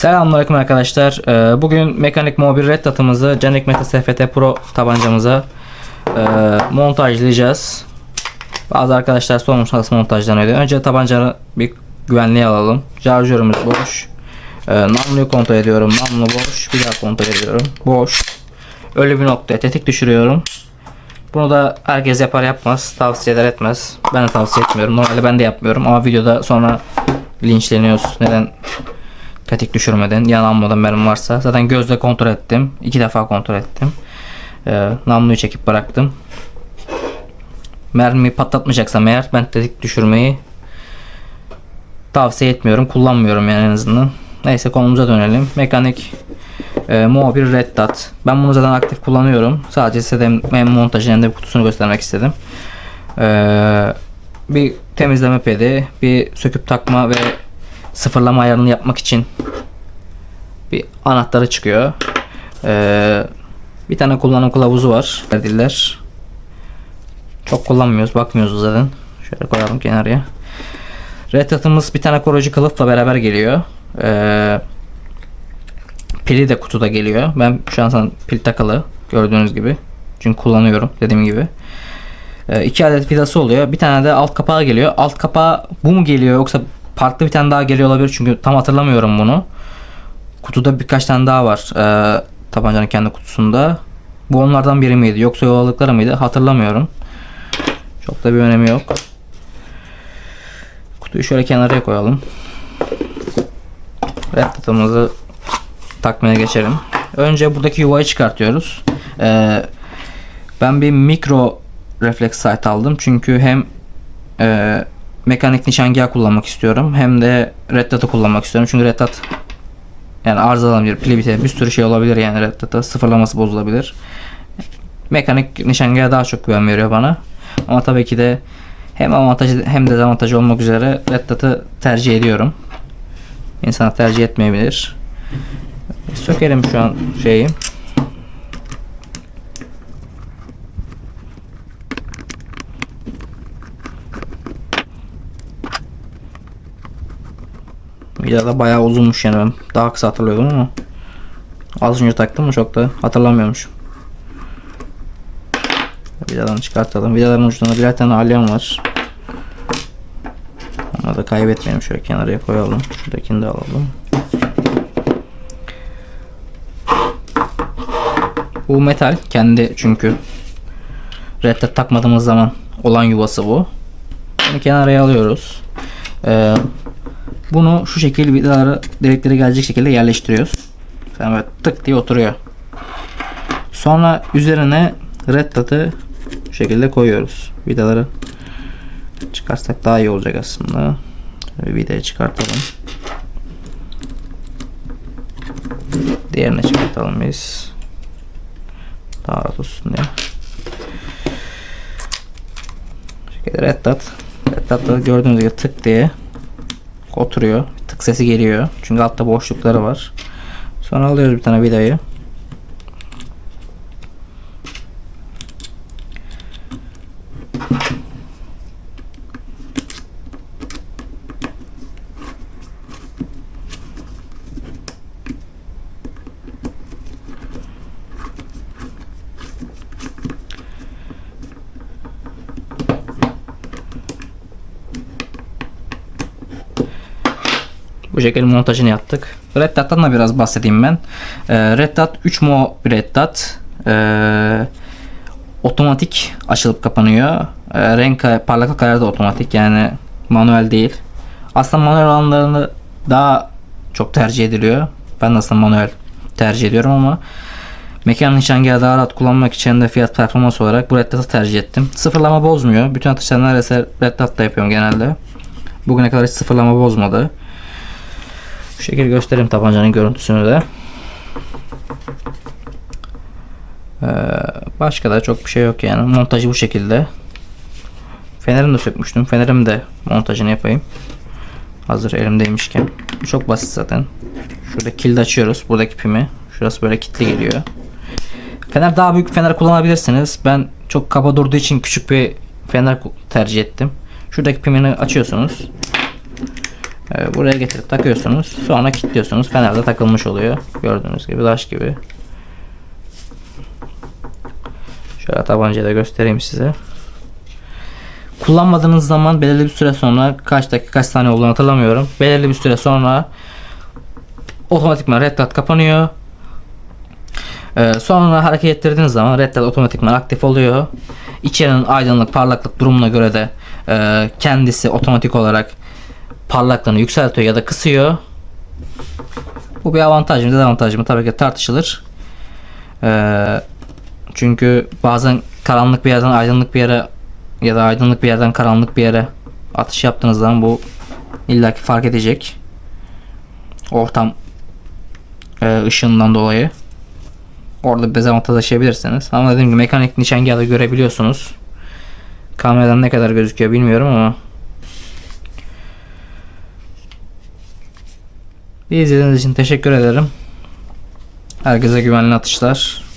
Selamünaleyküm arkadaşlar. Ee, Bugün mekanik mobil red datımızı Canik Meta SFT Pro tabancamıza e, montajlayacağız. Bazı arkadaşlar sormuş nasıl montajlanıyor. Önce tabancanı bir güvenliğe alalım. Şarjörümüz boş. Ee, namluyu kontrol ediyorum. Namlu boş. Bir daha kontrol ediyorum. Boş. Ölü bir noktaya tetik düşürüyorum. Bunu da herkes yapar yapmaz. Tavsiyeler etmez. Ben de tavsiye etmiyorum. Normalde ben de yapmıyorum ama videoda sonra linçleniyoruz. Neden tetik düşürmeden yan almadan mermi varsa zaten gözle kontrol ettim. iki defa kontrol ettim. Ee, namluyu çekip bıraktım. Mermi patlatmayacaksam eğer ben tetik düşürmeyi tavsiye etmiyorum. Kullanmıyorum yani en azından. Neyse konumuza dönelim. Mekanik e, mobil red dot. Ben bunu zaten aktif kullanıyorum. Sadece size de hem kutusunu göstermek istedim. Ee, bir temizleme pedi, bir söküp takma ve sıfırlama ayarını yapmak için bir anahtarı çıkıyor. Ee, bir tane kullanım kılavuzu var. Diller. Çok kullanmıyoruz, bakmıyoruz zaten. Şöyle koyalım kenarıya. Red Dot'ımız bir tane koruyucu kılıfla beraber geliyor. Ee, pili de kutuda geliyor. Ben şu an sana pil takılı gördüğünüz gibi. Çünkü kullanıyorum dediğim gibi. Ee, iki adet vidası oluyor. Bir tane de alt kapağı geliyor. Alt kapağı bu mu geliyor yoksa farklı bir tane daha geliyor olabilir çünkü tam hatırlamıyorum bunu. Kutuda birkaç tane daha var. Ee, tabancanın kendi kutusunda. Bu onlardan biri miydi yoksa yolladıkları mıydı hatırlamıyorum. Çok da bir önemi yok. Kutuyu şöyle kenara koyalım. Red Dot'ımızı takmaya geçelim. Önce buradaki yuvayı çıkartıyoruz. Ee, ben bir mikro refleks sight aldım çünkü hem e, mekanik nişangah kullanmak istiyorum hem de red dot'u kullanmak istiyorum çünkü red dot yani arızalanabilir, pili biter, bir sürü şey olabilir yani red dot'a sıfırlaması bozulabilir. Mekanik nişangah daha çok güven veriyor bana. Ama tabii ki de hem avantajı hem de dezavantajı olmak üzere red dot'ı tercih ediyorum. İnsanlar tercih etmeyebilir. Sökelim şu an şeyi. Vida da bayağı uzunmuş yani ben daha kısa hatırlıyordum ama az önce taktım mı çok da hatırlamıyormuşum. Vidadan çıkartalım. Vidaların ucunda birer tane alyan var. Onu da kaybetmeyelim. Şöyle kenarıya koyalım. Şuradakini de alalım. Bu metal kendi çünkü reddet takmadığımız zaman olan yuvası bu. Bunu kenarıya alıyoruz. Ee, bunu şu şekilde vidaları delikleri gelecek şekilde yerleştiriyoruz. Sen böyle tık diye oturuyor. Sonra üzerine red dot'ı şu şekilde koyuyoruz. Vidaları çıkarsak daha iyi olacak aslında. Şöyle vidayı çıkartalım. Diğerini çıkartalım biz. Daha rahat olsun diye. Şu şekilde red dot. Red dot'ta gördüğünüz gibi tık diye oturuyor. Tık sesi geliyor. Çünkü altta boşlukları var. Sonra alıyoruz bir tane vidayı. Bu montajını yaptık. Red Dot'tan da biraz bahsedeyim ben. Ee, Red Dot 3 Mo Red Dot ee, otomatik açılıp kapanıyor. Ee, renk parlaklık ayarı da otomatik yani manuel değil. Aslında manuel olanlarını daha çok tercih ediliyor. Ben de aslında manuel tercih ediyorum ama mekan nişangahı daha rahat kullanmak için de fiyat performans olarak bu Red Dot'ı tercih ettim. Sıfırlama bozmuyor. Bütün atışları neredeyse Red Dot'la yapıyorum genelde. Bugüne kadar hiç sıfırlama bozmadı. Bu şekilde göstereyim tabancanın görüntüsünü de. Ee, başka da çok bir şey yok yani. Montajı bu şekilde. Fenerimi de sökmüştüm. Fenerim de montajını yapayım. Hazır elimdeymişken. Çok basit zaten. Şurada kilidi açıyoruz. Buradaki pimi. Şurası böyle kilitli geliyor. Fener daha büyük fener kullanabilirsiniz. Ben çok kaba durduğu için küçük bir fener tercih ettim. Şuradaki pimini açıyorsunuz. Ee, buraya getirip takıyorsunuz. Sonra kilitliyorsunuz. Fenerde takılmış oluyor. Gördüğünüz gibi taş gibi. Şöyle tabancayı da göstereyim size. Kullanmadığınız zaman belirli bir süre sonra kaç dakika kaç saniye olduğunu hatırlamıyorum. Belirli bir süre sonra otomatikman red dot kapanıyor. Ee, sonra hareket ettirdiğiniz zaman red dot otomatikman aktif oluyor. İçerinin aydınlık parlaklık durumuna göre de e, kendisi otomatik olarak parlaklığını yükseltiyor ya da kısıyor. Bu bir avantaj mı dezavantaj mı tabii ki tartışılır. Ee, çünkü bazen karanlık bir yerden aydınlık bir yere ya da aydınlık bir yerden karanlık bir yere atış yaptığınız zaman bu illaki fark edecek. Ortam e, ışığından dolayı. Orada bir dezavantaj yaşayabilirsiniz. Ama dediğim gibi mekanik nişangahı görebiliyorsunuz. Kameradan ne kadar gözüküyor bilmiyorum ama İzlediğiniz için teşekkür ederim. Herkese güvenli atışlar.